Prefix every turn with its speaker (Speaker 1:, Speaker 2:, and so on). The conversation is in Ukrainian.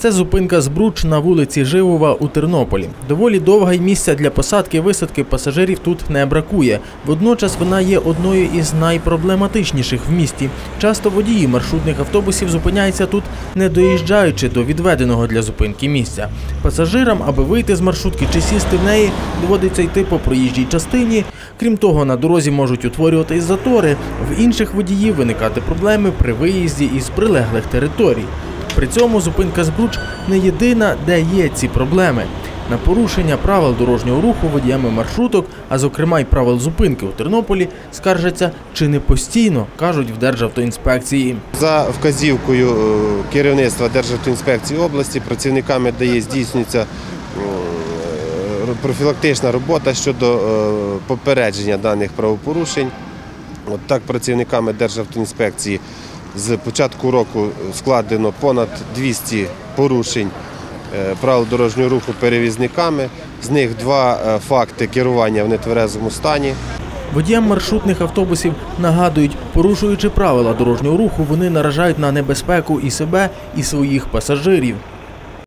Speaker 1: Це зупинка Збруч на вулиці Живова у Тернополі. Доволі довга й місця для посадки висадки пасажирів тут не бракує. Водночас вона є одною із найпроблематичніших в місті. Часто водії маршрутних автобусів зупиняються тут, не доїжджаючи до відведеного для зупинки місця. Пасажирам, аби вийти з маршрутки чи сісти в неї, доводиться йти по проїжджій частині. Крім того, на дорозі можуть утворюватись затори. В інших водіїв виникати проблеми при виїзді із прилеглих територій. При цьому зупинка Збруч не єдина, де є ці проблеми. На порушення правил дорожнього руху водіями маршруток, а зокрема й правил зупинки у Тернополі, скаржаться чи не постійно, кажуть в Державтоінспекції.
Speaker 2: За вказівкою е, керівництва Державтоінспекції області працівниками ДАЄ здійснюється е, профілактична робота щодо е, попередження даних правопорушень. От так працівниками Державтоінспекції з початку року складено понад 200 порушень е, правил дорожнього руху перевізниками. З них два е, факти керування в нетверезому стані.
Speaker 1: Водіям маршрутних автобусів нагадують, порушуючи правила дорожнього руху, вони наражають на небезпеку і себе, і своїх пасажирів.